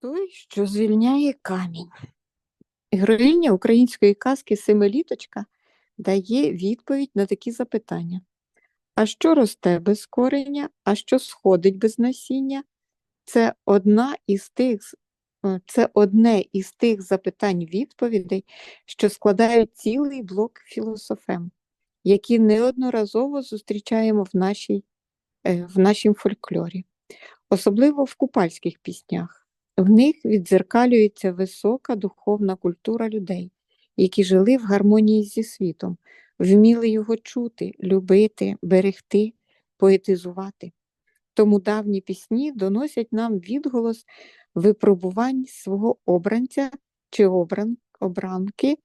Той, що звільняє камінь. Героїня української казки Семиліточка дає відповідь на такі запитання: А що росте без кореня, а що сходить без насіння? Це одна із тих, це одне із тих запитань відповідей, що складають цілий блок філософем, які неодноразово зустрічаємо в, нашій, е, в нашім фольклорі, особливо в купальських піснях. В них віддзеркалюється висока духовна культура людей, які жили в гармонії зі світом, вміли його чути, любити, берегти, поетизувати. Тому давні пісні доносять нам відголос випробувань свого обранця чи обран, обранки,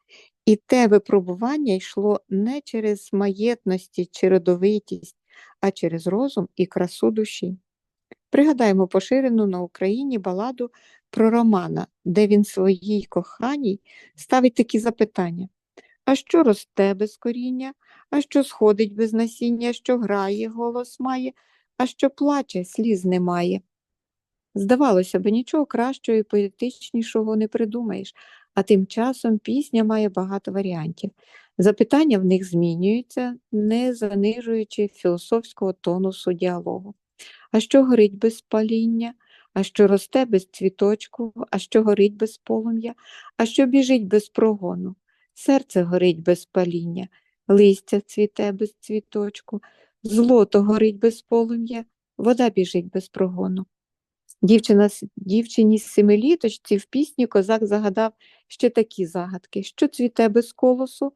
і те випробування йшло не через маєтності чи родовитість, а через розум і красу душі. Пригадаємо поширену на Україні баладу про Романа, де він своїй коханій ставить такі запитання: А що росте без коріння, а що сходить без насіння, що грає, голос має, а що плаче, сліз немає. Здавалося б, нічого кращого і поетичнішого не придумаєш, а тим часом пісня має багато варіантів. Запитання в них змінюються, не занижуючи філософського тонусу діалогу. А що горить без паління, а що росте без цвіточку, а що горить без полум'я, а що біжить без прогону. Серце горить без паління, листя цвіте без цвіточку, злото горить без полум'я, вода біжить без прогону. Дівчина, дівчині з семиліточці в пісні козак загадав ще такі загадки, що цвіте без колосу,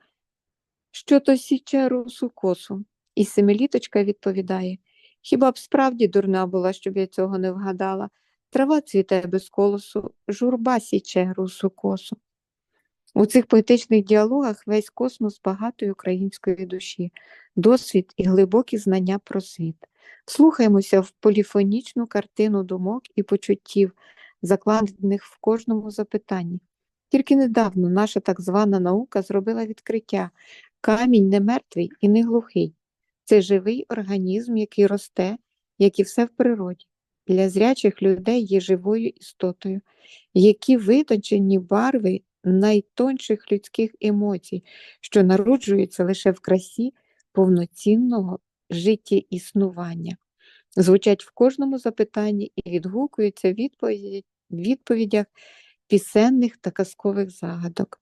що то січе русу косу. І семиліточка відповідає Хіба б справді дурна була, щоб я цього не вгадала? Трава цвіте без колосу, журба січе русу косу. У цих поетичних діалогах весь космос багатої української душі, досвід і глибокі знання про світ. Слухаємося в поліфонічну картину думок і почуттів, закладених в кожному запитанні. Тільки недавно наша так звана наука зробила відкриття: камінь не мертвий і не глухий. Це живий організм, який росте, як і все в природі. Для зрячих людей є живою істотою, які витончені барви найтонших людських емоцій, що народжуються лише в красі повноцінного життєіснування, звучать в кожному запитанні і відгукуються в відповідях пісенних та казкових загадок.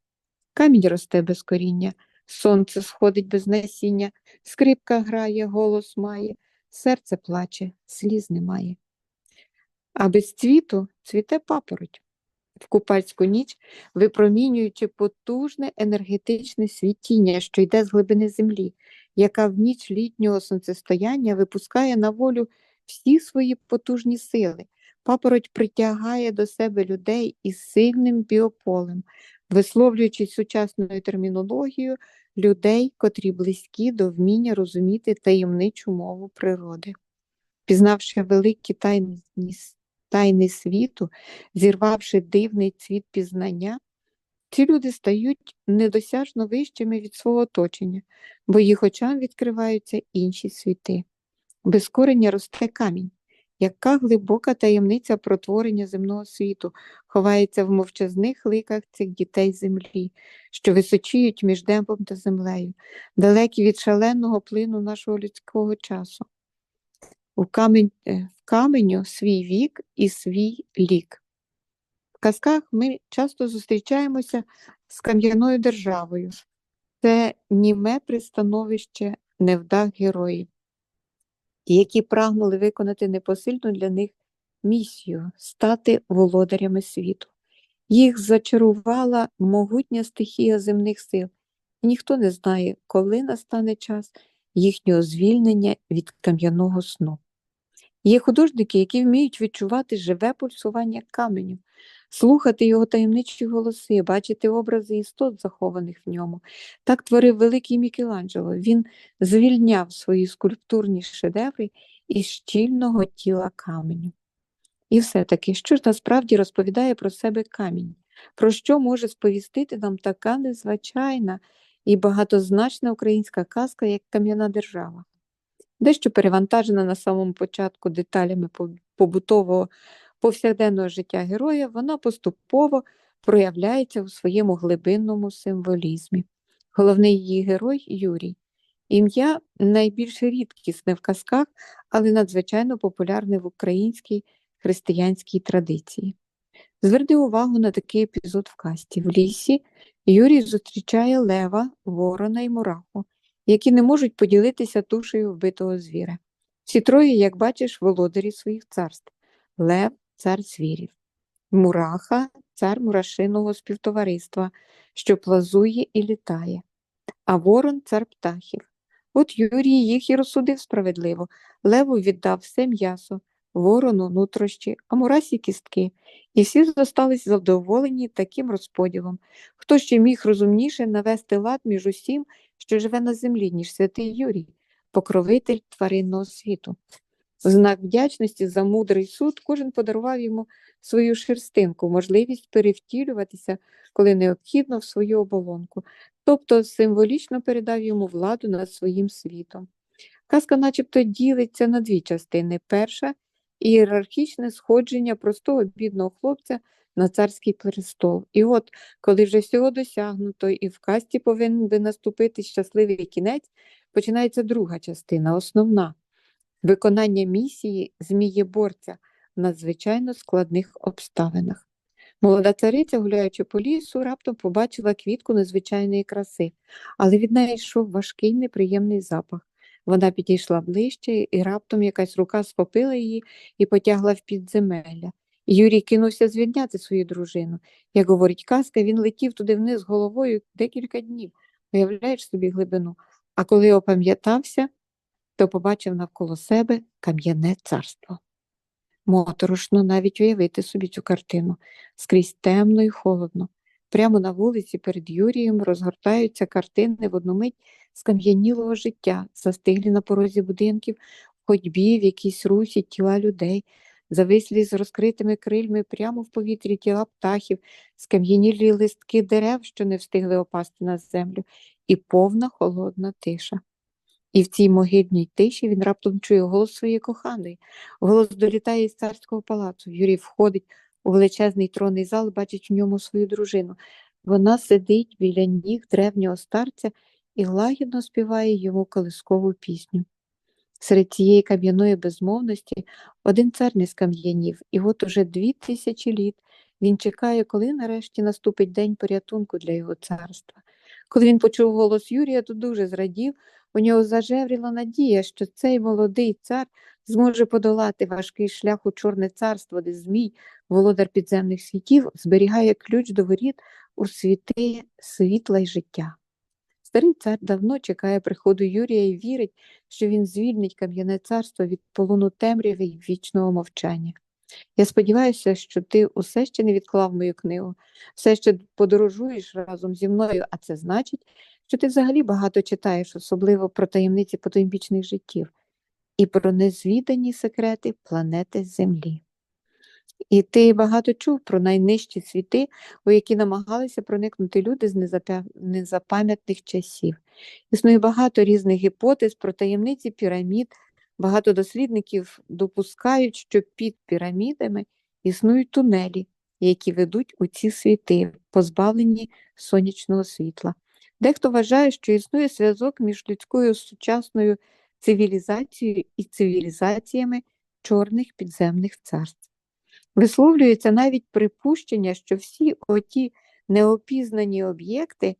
Камінь росте без коріння, сонце сходить без насіння, скрипка грає, голос має, серце плаче, сліз немає. А без цвіту цвіте папороть. В купальську ніч, випромінюючи потужне енергетичне світіння, що йде з глибини землі, яка в ніч літнього сонцестояння випускає на волю всі свої потужні сили. Папороть притягає до себе людей із сильним біополем, висловлюючи сучасною термінологією людей, котрі близькі до вміння розуміти таємничу мову природи. Пізнавши великі тайні, тайни світу, зірвавши дивний цвіт пізнання, ці люди стають недосяжно вищими від свого оточення, бо їх очам відкриваються інші світи. Без корення росте камінь. Яка глибока таємниця протворення земного світу ховається в мовчазних ликах цих дітей землі, що височіють між небом та землею, далекі від шаленого плину нашого людського часу. У камень, е, в каменю свій вік і свій лік. В казках ми часто зустрічаємося з кам'яною державою. Це німе пристановище невдах героїв, які прагнули виконати непосильну для них місію стати володарями світу. Їх зачарувала могутня стихія земних сил, і ніхто не знає, коли настане час їхнього звільнення від кам'яного сну. Є художники, які вміють відчувати живе пульсування каменю, слухати його таємничі голоси, бачити образи істот, захованих в ньому. Так творив великий Мікеланджело. Він звільняв свої скульптурні шедеври із щільного тіла каменю. І все-таки, що ж насправді розповідає про себе камінь? Про що може сповістити нам така незвичайна і багатозначна українська казка, як Кам'яна держава? Дещо перевантажена на самому початку деталями побутового повсякденного життя героя, вона поступово проявляється у своєму глибинному символізмі. Головний її герой Юрій. Ім'я найбільш рідкісне в казках, але надзвичайно популярне в українській християнській традиції. Зверни увагу на такий епізод в касті. В лісі Юрій зустрічає лева, ворона і мураху, які не можуть поділитися тушею вбитого звіра. Всі троє, як бачиш, володарі своїх царств. Лев цар звірів, мураха цар мурашиного співтовариства, що плазує і літає, а ворон цар птахів. От Юрій їх і розсудив справедливо. Леву віддав все м'ясо, ворону нутрощі, а мурасі кістки, і всі зостались задоволені таким розподілом. Хто ще міг розумніше навести лад між усім, що живе на землі, ніж святий Юрій, покровитель тваринного світу. В знак вдячності за мудрий суд кожен подарував йому свою шерстинку, можливість перевтілюватися, коли необхідно, в свою оболонку, тобто символічно передав йому владу над своїм світом. Казка начебто ділиться на дві частини. Перша ієрархічне сходження простого бідного хлопця на царський престол. І от, коли вже всього досягнуто, і в касті повинен наступити щасливий кінець, починається друга частина, основна виконання місії змієборця в надзвичайно складних обставинах. Молода цариця, гуляючи по лісу, раптом побачила квітку незвичайної краси, але від неї йшов важкий неприємний запах. Вона підійшла ближче, і раптом якась рука схопила її і потягла в підземелля. Юрій кинувся звільняти свою дружину. Як говорить казка, він летів туди вниз головою декілька днів, уявляєш собі глибину. А коли опам'ятався, то побачив навколо себе кам'яне царство. Моторошно навіть уявити собі цю картину скрізь темно і холодно. Прямо на вулиці перед Юрієм розгортаються картини в одну мить скам'янілого життя, застиглі на порозі будинків, в ходьбі, в якійсь русі тіла людей, завислі з розкритими крильми прямо в повітрі тіла птахів, скам'янілі листки дерев, що не встигли опасти на землю, і повна холодна тиша. І в цій могильній тиші він раптом чує голос своєї коханої. Голос долітає із царського палацу. Юрій входить у величезний тронний зал, бачить в ньому свою дружину. Вона сидить біля ніг древнього старця і лагідно співає йому колискову пісню. Серед цієї кам'яної безмовності один цар не скам'янів, і от уже дві тисячі літ він чекає, коли нарешті наступить день порятунку для його царства. Коли він почув голос Юрія, то дуже зрадів, у нього зажевріла надія, що цей молодий цар зможе подолати важкий шлях у Чорне царство, де Змій, володар підземних світів, зберігає ключ до воріт у світи світла й життя. Старий цар давно чекає приходу Юрія і вірить, що він звільнить кам'яне царство від полону темряви й вічного мовчання. Я сподіваюся, що ти усе ще не відклав мою книгу, все ще подорожуєш разом зі мною, а це значить, що ти взагалі багато читаєш, особливо про таємниці потойбічних життів і про незвідані секрети планети Землі. І ти багато чув про найнижчі світи, у які намагалися проникнути люди з незапам'ятних часів. Існує багато різних гіпотез про таємниці пірамід. Багато дослідників допускають, що під пірамідами існують тунелі, які ведуть у ці світи, позбавлені сонячного світла. Дехто вважає, що існує зв'язок між людською сучасною цивілізацією і цивілізаціями чорних підземних царств. Висловлюється навіть припущення, що всі оті неопізнані об'єкти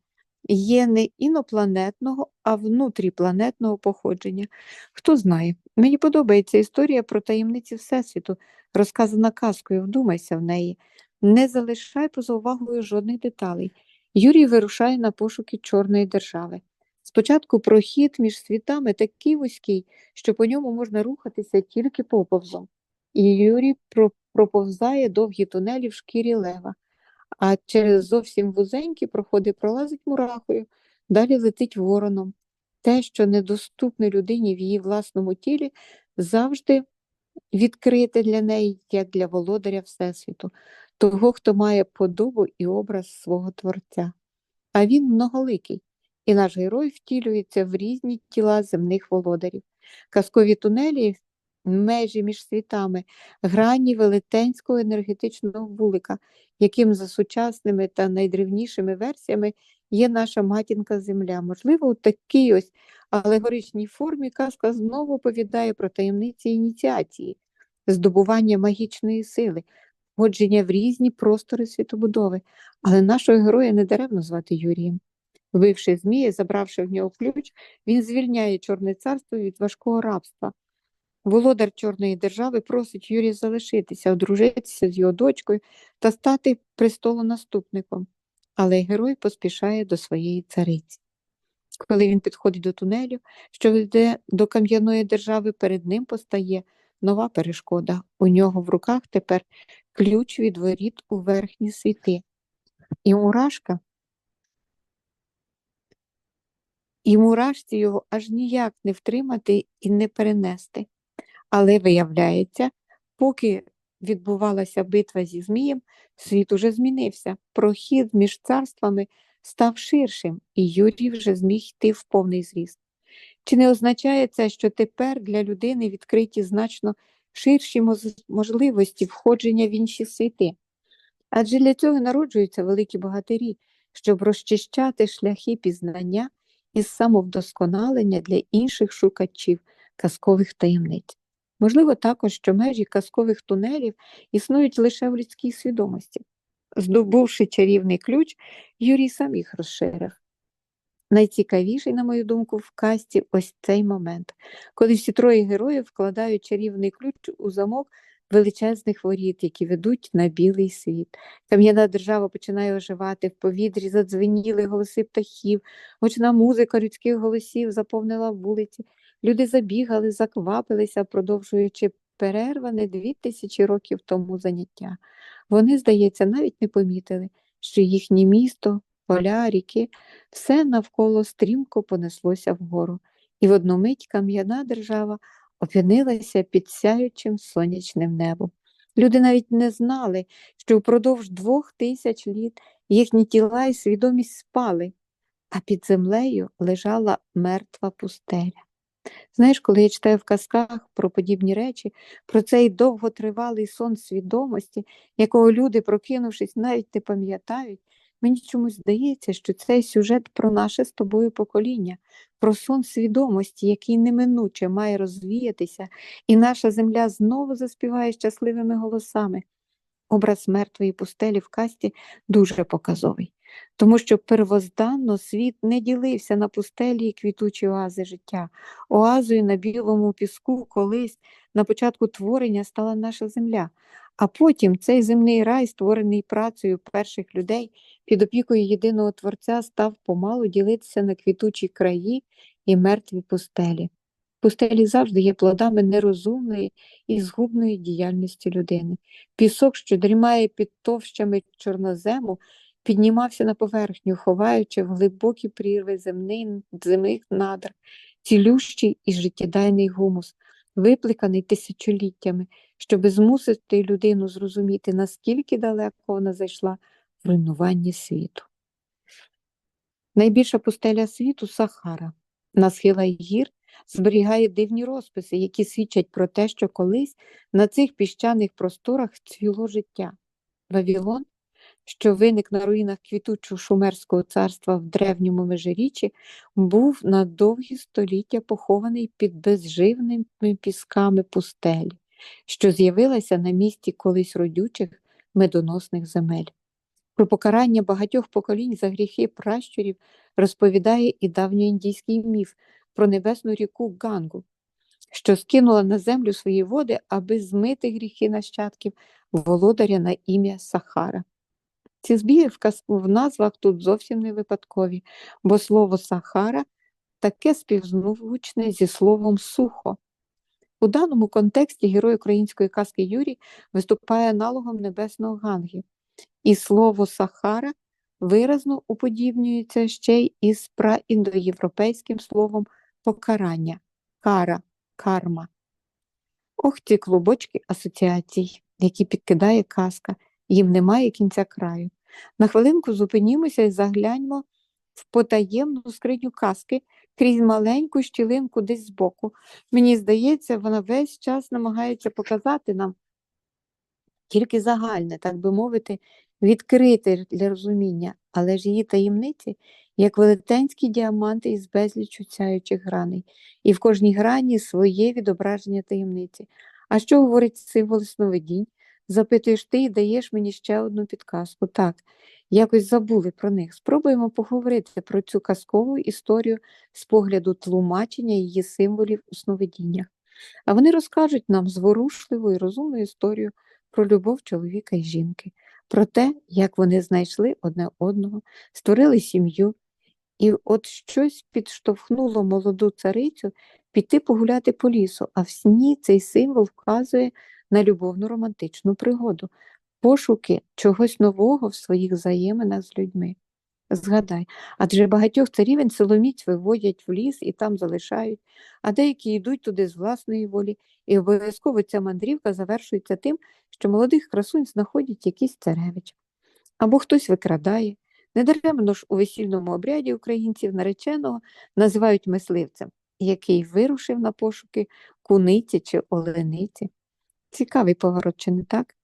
є не інопланетного, а внутріпланетного походження. Хто знає, мені подобається історія про таємниці Всесвіту, розказана казкою, вдумайся в неї. Не залишай поза увагою жодних деталей. Юрій вирушає на пошуки чорної держави. Спочатку прохід між світами такий вузький, що по ньому можна рухатися тільки поповзом. І Юрій проповзає довгі тунелі в шкірі лева, а через зовсім вузенькі проходи пролазить мурахою, далі летить вороном. Те, що недоступне людині в її власному тілі, завжди відкрите для неї, як для володаря Всесвіту, того, хто має подобу і образ свого Творця. А він многоликий, і наш герой втілюється в різні тіла земних володарів. Казкові тунелі межі між світами, грані велетенського енергетичного вулика, яким за сучасними та найдревнішими версіями є наша матінка Земля. Можливо, у такій ось алегоричній формі казка знову оповідає про таємниці ініціації, здобування магічної сили, входження в різні простори світобудови, але нашого героя не даремно звати Юрієм. Вбивши Змія, забравши в нього ключ, він звільняє Чорне царство від важкого рабства. Володар Чорної держави просить Юрія залишитися, одружитися з його дочкою та стати престолонаступником. Але герой поспішає до своєї цариці. Коли він підходить до тунелю, що веде до кам'яної держави, перед ним постає нова перешкода. У нього в руках тепер ключ від воріт у верхні світи. І мурашка, і мурашці його аж ніяк не втримати і не перенести. Але виявляється, поки відбувалася битва зі Змієм, світ уже змінився. Прохід між царствами став ширшим, і Юрій вже зміг йти в повний зріст. Чи не означає це, що тепер для людини відкриті значно ширші можливості входження в інші світи? Адже для цього народжуються великі богатирі, щоб розчищати шляхи пізнання і самовдосконалення для інших шукачів казкових таємниць. Можливо, також, що межі казкових тунелів існують лише в людській свідомості. Здобувши чарівний ключ, Юрій сам їх розширив. Найцікавіший, на мою думку, в касті ось цей момент, коли всі троє героїв вкладають чарівний ключ у замок величезних воріт, які ведуть на білий світ. Кам'яна держава починає оживати, в повітрі задзвеніли голоси птахів, гучна музика людських голосів заповнила вулиці. Люди забігали, заквапилися, продовжуючи перерване дві тисячі років тому заняття. Вони, здається, навіть не помітили, що їхнє місто, поля, ріки, все навколо стрімко понеслося вгору, і в одну мить кам'яна держава опинилася під сяючим сонячним небом. Люди навіть не знали, що впродовж двох тисяч літ їхні тіла і свідомість спали, а під землею лежала мертва пустеля. Знаєш, коли я читаю в казках про подібні речі, про цей довготривалий сон свідомості, якого люди, прокинувшись, навіть не пам'ятають, мені чомусь здається, що цей сюжет про наше з тобою покоління, про сон свідомості, який неминуче має розвіятися, і наша земля знову заспіває щасливими голосами. Образ мертвої пустелі в касті дуже показовий, тому що первозданно світ не ділився на пустелі і квітучі оази життя. Оазою на білому піску колись на початку творення стала наша земля, а потім цей земний рай, створений працею перших людей, під опікою єдиного творця, став помалу ділитися на квітучі краї і мертві пустелі. Пустелі завжди є плодами нерозумної і згубної діяльності людини. Пісок, що дрімає під товщами чорнозему, піднімався на поверхню, ховаючи в глибокі прірви земний, земних надр, цілющий і життєдайний гумус, випликаний тисячоліттями, щоби змусити людину зрозуміти, наскільки далеко вона зайшла в руйнуванні світу. Найбільша пустеля світу Сахара. На схилах гір зберігає дивні розписи, які свідчать про те, що колись на цих піщаних просторах цвіло життя. Вавілон, що виник на руїнах квітучого шумерського царства в древньому межиріччі, був на довгі століття похований під безживними пісками пустелі, що з'явилася на місці колись родючих медоносних земель. Про покарання багатьох поколінь за гріхи пращурів розповідає і давньоіндійський міф про небесну ріку Гангу, що скинула на землю свої води, аби змити гріхи нащадків володаря на ім'я Сахара. Ці збіги в, назвах тут зовсім не випадкові, бо слово Сахара таке співзвучне зі словом сухо. У даному контексті герой української казки Юрій виступає аналогом небесного Ганги, і слово Сахара виразно уподібнюється ще й із праіндоєвропейським словом покарання, кара, карма. Ох, ці клубочки асоціацій, які підкидає казка, їм немає кінця краю. На хвилинку зупинімося і загляньмо в потаємну скриню казки, крізь маленьку щілинку десь збоку. Мені здається, вона весь час намагається показати нам тільки загальне, так би мовити, відкрите для розуміння, але ж її таємниці, як велетенські діаманти із безлічу сяючих граней, і в кожній грані своє відображення таємниці. А що говорить символ сновидінь? Запитуєш ти і даєш мені ще одну підказку. Так, якось забули про них. Спробуємо поговорити про цю казкову історію з погляду тлумачення її символів у сновидіннях. А вони розкажуть нам зворушливу і розумну історію про любов чоловіка і жінки, про те, як вони знайшли одне одного, створили сім'ю, і от щось підштовхнуло молоду царицю піти погуляти по лісу, а в сні цей символ вказує на любовну романтичну пригоду, пошуки чогось нового в своїх взаєминах з людьми. Згадай, адже багатьох царівень силоміць виводять в ліс і там залишають, а деякі йдуть туди з власної волі, і обов'язково ця мандрівка завершується тим, що молодих красунь знаходять якийсь царевич. Або хтось викрадає. Недаремно ж у весільному обряді українців нареченого називають мисливцем, який вирушив на пошуки куниці чи олениці. Цікавий поворот, чи не так?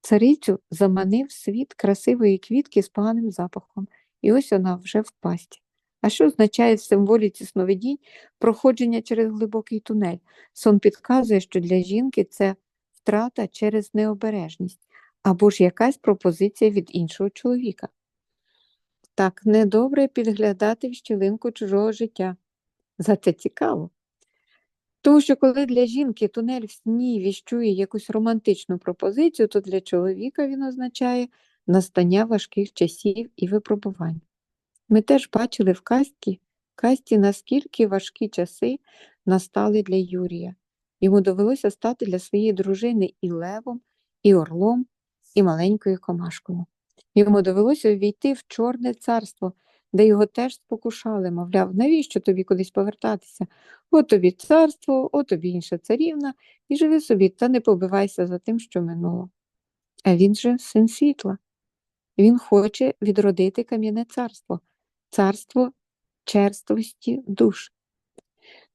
Царицю заманив світ красивої квітки з поганим запахом, і ось вона вже в пасті. А що означає в символіці сновидінь проходження через глибокий тунель? Сон підказує, що для жінки це втрата через необережність або ж якась пропозиція від іншого чоловіка. Так недобре підглядати в щілинку чужого життя. Зате цікаво. Тому що коли для жінки тунель в сні віщує якусь романтичну пропозицію, то для чоловіка він означає настання важких часів і випробувань. Ми теж бачили в касті, касті, наскільки важкі часи настали для Юрія. Йому довелося стати для своєї дружини і левом, і орлом, і маленькою комашкою. Йому довелося увійти в Чорне царство, де його теж спокушали, мовляв, навіщо тобі кудись повертатися? От тобі царство, от тобі інша царівна, і живи собі, та не побивайся за тим, що минуло. А він же син світла. Він хоче відродити кам'яне царство, царство черствості душ.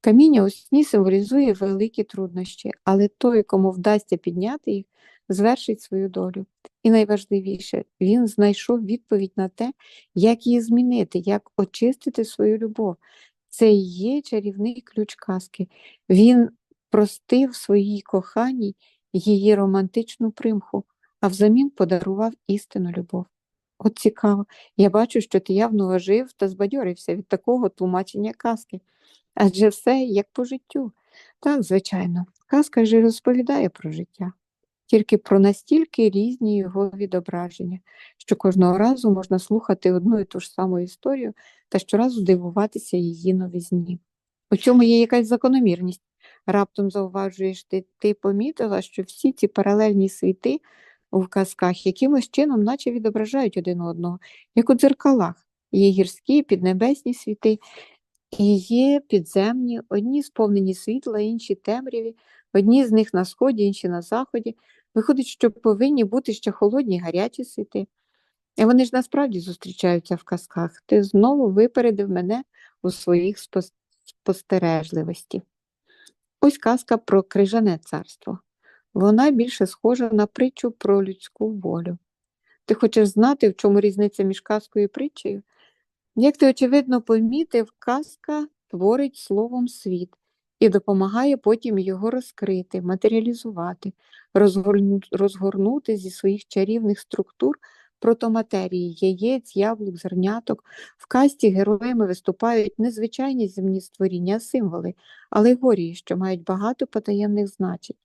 Каміння у сні символізує великі труднощі, але той, кому вдасться підняти їх, звершить свою долю. І найважливіше, він знайшов відповідь на те, як її змінити, як очистити свою любов. Це і є чарівний ключ казки. Він простив своїй коханій її романтичну примху, а взамін подарував істинну любов. От цікаво, я бачу, що ти явно ожив та збадьорився від такого тлумачення казки. Адже все як по життю. Так, звичайно, казка ж розповідає про життя, тільки про настільки різні його відображення, що кожного разу можна слухати одну і ту ж саму історію та щоразу дивуватися її новизні. У цьому є якась закономірність. Раптом зауважуєш ти, ти помітила, що всі ці паралельні світи в казках якимось чином наче відображають один одного, як у дзеркалах. Є гірські, піднебесні світи, і є підземні, одні сповнені світла, інші темряві, одні з них на сході, інші на заході. Виходить, що повинні бути ще холодні, гарячі світи. І вони ж насправді зустрічаються в казках. Ти знову випередив мене у своїх спостережливості. Ось казка про крижане царство. Вона більше схожа на притчу про людську волю. Ти хочеш знати, в чому різниця між казкою і притчею? Як ти, очевидно, помітив, казка творить словом світ і допомагає потім його розкрити, матеріалізувати, розгорнути зі своїх чарівних структур протоматерії, яєць, яблук, зерняток. В касті героями виступають не звичайні земні створіння, а символи, алегорії, що мають багато потаємних значень.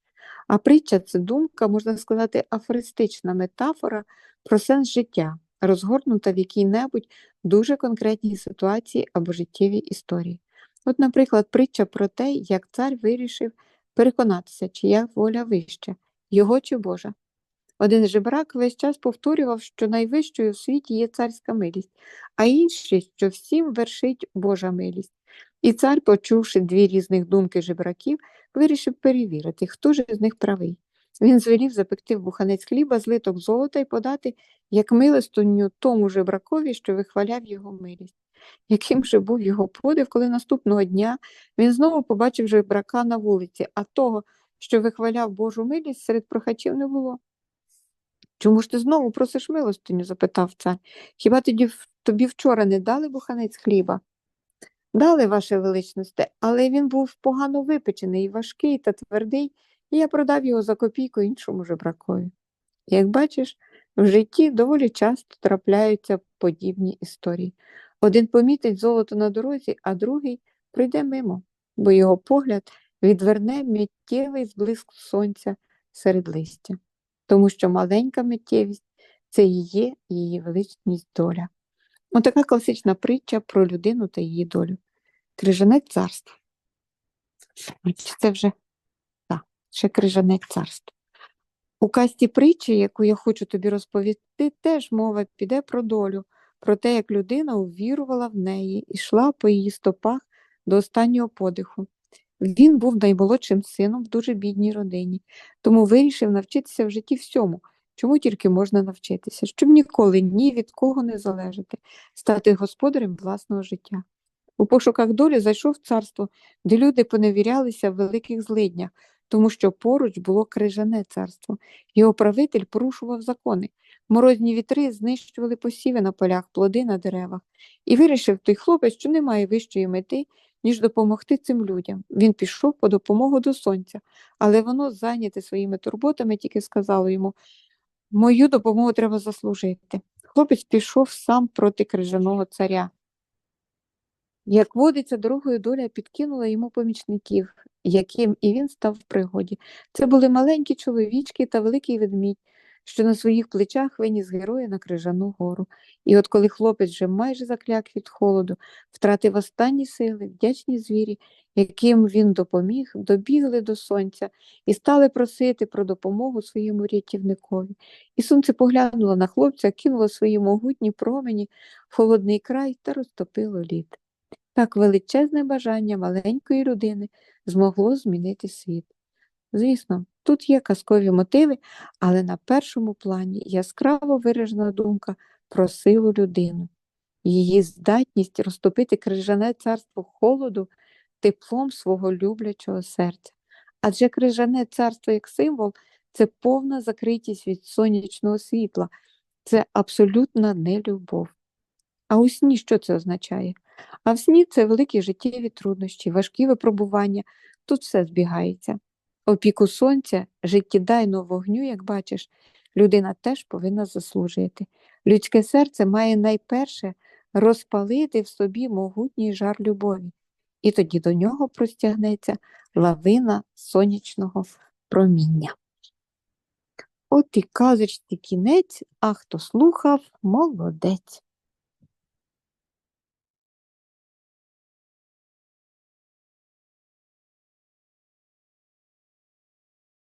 А притча це думка, можна сказати, афористична метафора про сенс життя, розгорнута в якій-небудь дуже конкретній ситуації або життєвій історії. От, наприклад, притча про те, як цар вирішив переконатися, чия воля вища, його чи Божа. Один жебрак весь час повторював, що найвищою в світі є царська милість, а інший, що всім вершить Божа милість. І цар, почувши дві різних думки жебраків, вирішив перевірити, хто ж з них правий. Він звелів запекти в буханець хліба, злиток золота і подати, як милостиню тому жебракові, що вихваляв його милість. Яким же був його подив, коли наступного дня він знову побачив жебрака на вулиці, а того, що вихваляв Божу милість, серед прохачів не було. Чому ж ти знову просиш милостиню? запитав цар. Хіба тоді тобі вчора не дали буханець хліба? Дали, ваше величносте, але він був погано випечений, важкий та твердий, і я продав його за копійку іншому жебракові. Як бачиш, в житті доволі часто трапляються подібні історії. Один помітить золото на дорозі, а другий прийде мимо, бо його погляд відверне миттєвий зблиск сонця серед листя, тому що маленька миттєвість це і є її величність доля. Отака класична притча про людину та її долю. Крижане царство. Це вже так, ще крижане царство. У касті притчі, яку я хочу тобі розповісти, теж мова піде про долю, про те, як людина увірувала в неї і йшла по її стопах до останнього подиху. Він був наймолодшим сином в дуже бідній родині, тому вирішив навчитися в житті всьому, чому тільки можна навчитися, щоб ніколи ні від кого не залежати, стати господарем власного життя. У пошуках долі зайшов в царство, де люди поневірялися в великих злиднях, тому що поруч було крижане царство. Його правитель порушував закони. Морозні вітри знищували посіви на полях, плоди на деревах. І вирішив той хлопець, що немає вищої мети, ніж допомогти цим людям. Він пішов по допомогу до сонця, але воно, зайняте своїми турботами, тільки сказало йому мою допомогу треба заслужити. Хлопець пішов сам проти крижаного царя. Як водиться, дорогою доля підкинула йому помічників, яким і він став в пригоді. Це були маленькі чоловічки та великий ведмідь, що на своїх плечах виніс героя на крижану гору. І от коли хлопець вже майже закляк від холоду, втратив останні сили, вдячні звірі, яким він допоміг, добігли до сонця і стали просити про допомогу своєму рятівникові. І сонце поглянуло на хлопця, кинуло свої могутні промені в холодний край та розтопило лід. Так величезне бажання маленької людини змогло змінити світ. Звісно, тут є казкові мотиви, але на першому плані яскраво виражена думка про силу людини, її здатність розтопити крижане царство холоду теплом свого люблячого серця. Адже крижане царство як символ це повна закритість від сонячного світла, це абсолютна нелюбов. А у сні що це означає? А в сні це великі життєві труднощі, важкі випробування, тут все збігається. Опіку сонця, життєдайного вогню, як бачиш, людина теж повинна заслужити. Людське серце має найперше розпалити в собі могутній жар любові, і тоді до нього простягнеться лавина сонячного проміння. От і казочці кінець, а хто слухав, молодець.